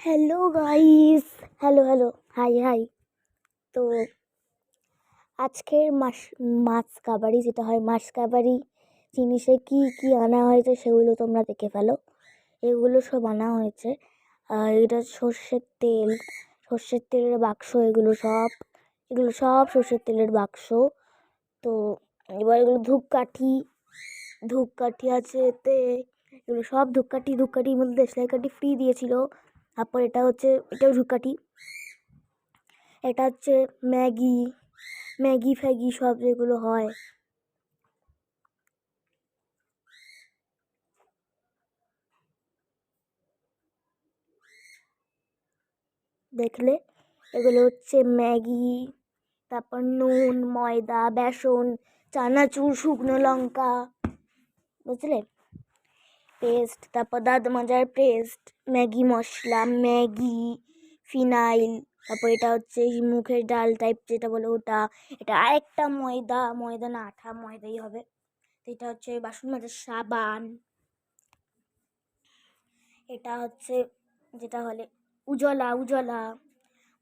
Hello guys hello hello hi hi তো আজকের মাস, মাছ কাবারি যেটা হয় মাছ কাবারি জিনিসে কি কি আনা হয়েছে সেগুলো তোমরা দেখে ফেলো। এগুলো সব আনা হয়েছে। এটা সর্ষের তেল, সর্ষের তেলের বাক্স, এগুলো সব এগুলো সব সর্ষের তেলের বাক্স। তো এবার এগুলো ধূপকাঠি ধূপকাঠি আছে এতে, এগুলো সব ধূপকাঠি, ধূপকাঠির মধ্যে দেশলাই কাঠি ফ্রি দিয়েছিল। তারপর এটা হচ্ছে এটা ধূপকাঠি এটা হচ্ছে ম্যাগি ম্যাগি ফ্যাগি সব যেগুলো হয়। দেখলে, এগুলো হচ্ছে ম্যাগি, তারপর নুন, ময়দা, বেসন, চানাচুর, শুকনো লঙ্কা, বুঝলে? পেস্ট তারপর দাঁত মাজার পেস্ট ম্যাগি মশলা, ম্যাগি, ফিনাইল, তারপর এটা হচ্ছে মুখের ডাল টাইপ যেটা বলে ওটা, এটা আরেকটা ময়দা ময়দা না, আঠা ময়দাই হবে। তো এটা হচ্ছে বাসন মাজার সাবান। এটা হচ্ছে যেটা হলে উজলা উজলা।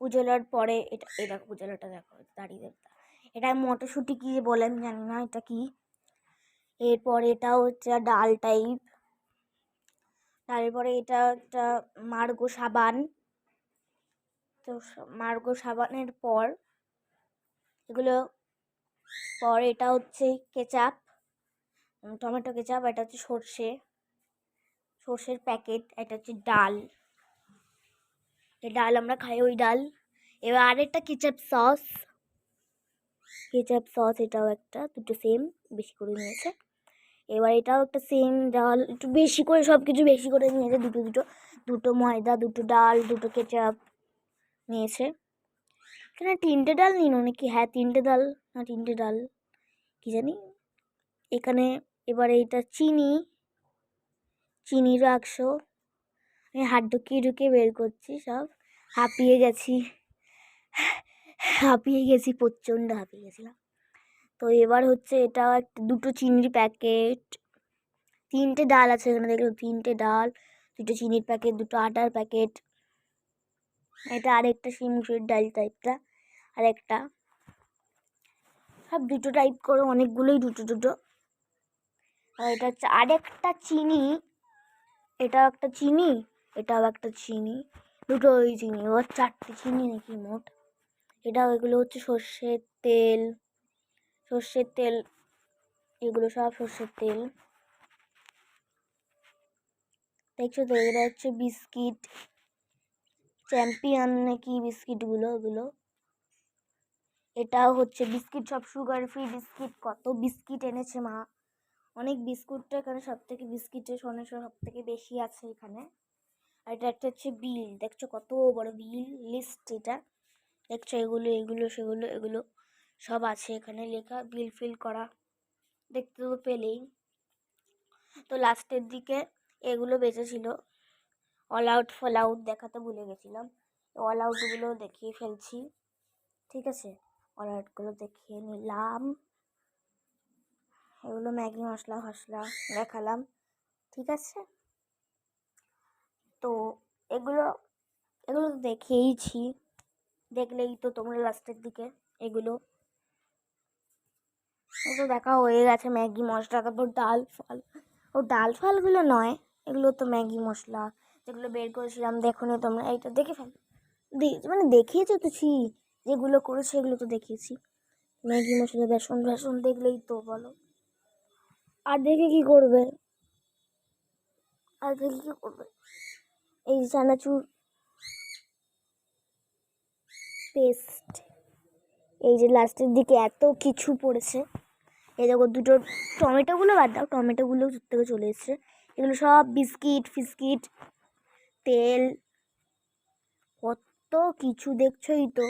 উজলার পরে এটা এটা উজলাটা দেখো, দাঁড়িয়ে দেবতা এটা মটরশুঁটি কী বলে আমি জানি না, এটা কি? এরপর এটা হচ্ছে ডাল টাইপ তারপরে এটা একটা মার্গো সাবান। তো মার্গো সাবানের পর এগুলো, পর এটা হচ্ছে কেচাপ টমেটো কেচাপ, এটা হচ্ছে সর্ষে। সর্ষের প্যাকেট, এটা হচ্ছে ডাল। এই ডাল আমরা খাই, ওই ডাল। এবার আরেকটা কেচাপ সস। কেচাপ সস এটাও একটা, দুটো সেম, বেশি করে নিয়েছে। এবার এটাও একটা সেম ডাল, একটু বেশি করে সব কিছু বেশি করে নিয়েছে। দুটো দুটো দুটো ময়দা, দুটো ডাল, দুটো কেচাপ নিয়েছে। এখানে তিনটে ডাল নিন নাকি? হ্যাঁ তিনটে ডাল, না তিনটে ডাল, কী জানি। এখানে এবার এইটা চিনি চিনি একশো আমি হাত ঢুকিয়ে ঢুকিয়ে বের করছি সব। হাঁপিয়ে গেছি। হাঁপিয়ে গেছি, প্রচণ্ড হাঁপিয়ে গেছিলাম। তো এবার হচ্ছে এটা একটা, দুটো চিনির প্যাকেট তিনটে ডাল আছে এখানে দেখলাম তিনটে ডাল, দুটো চিনির প্যাকেট দুটো আটার প্যাকেট এটা আরেকটা সেই শিমুসের ডাল টাইপটা আরেকটা। সব দুটো টাইপ করে, অনেকগুলোই দুটো দুটো। আর এটা হচ্ছে আরেকটা চিনি, এটাও একটা চিনি, এটাও একটা চিনি দুটো ওই চিনি ওর চারটে চিনি নাকি মোট। এটা এগুলো হচ্ছে সর্ষের তেল সর্ষের তেল, এগুলো সব সর্ষের তেল। দেখছ তো এগুলো হচ্ছে বিস্কিট, চ্যাম্পিয়ন নাকি বিস্কিটগুলো ওগুলো এটাও হচ্ছে বিস্কিট, সব সুগার ফ্রি বিস্কিট, কত বিস্কিট এনেছে মা। অনেক বিস্কুটটা এখানে সব থেকে বিস্কিটের সনে সব থেকে বেশি আছে এখানে। আর এটা একটা হচ্ছে বিল, দেখছ কত বড় বিল লিস্ট এটা। দেখছ এগুলো এগুলো, সেগুলো, এগুলো। সব আছে এখানে লেখা বিল ফিল করা, দেখতে তো পেলেই। তো লাস্টের দিকে এগুলো বেঁচেছিল। অল আউট ফল আউট দেখাতে ভুলে গেছিলাম। অল আউটগুলো দেখিয়ে ফেলছি। ঠিক আছে? অল আউটগুলো দেখিয়ে নিলাম। এগুলো ম্যাগি মশলা ফসলা দেখালাম। ঠিক আছে? তো এগুলো এগুলো তো দেখিয়েইছি দেখলেই তো তোমরা লাস্টের দিকে এগুলো তো দেখা হয়ে গেছে, ম্যাগি মশলা, তারপর ডাল ফল। ও ডাল ফালগুলো নয়, এগুলো তো ম্যাগি মশলা যেগুলো বের করেছিলাম, দেখো নি তোমরা, এইটা দেখে ফেল। মানে দেখিয়েছো তো, ছি, যেগুলো করেছে এগুলো তো দেখিয়েছি। ম্যাগি মশলা, বেসন বেসন, দেখলেই তো বলো। আর দেখে কি করবে? আর দেখে কি করবে? এই চানাচুর পেস্ট, এই যে লাস্টের দিকে এত কিছু পড়েছে। এই দেখো দুটো টমেটোগুলো বাদ দাও, টমেটোগুলো দূর থেকে চলে এসছে। এগুলো সব বিস্কিট, ফিস্কিট, তেল, কত কিছু দেখছোই তো।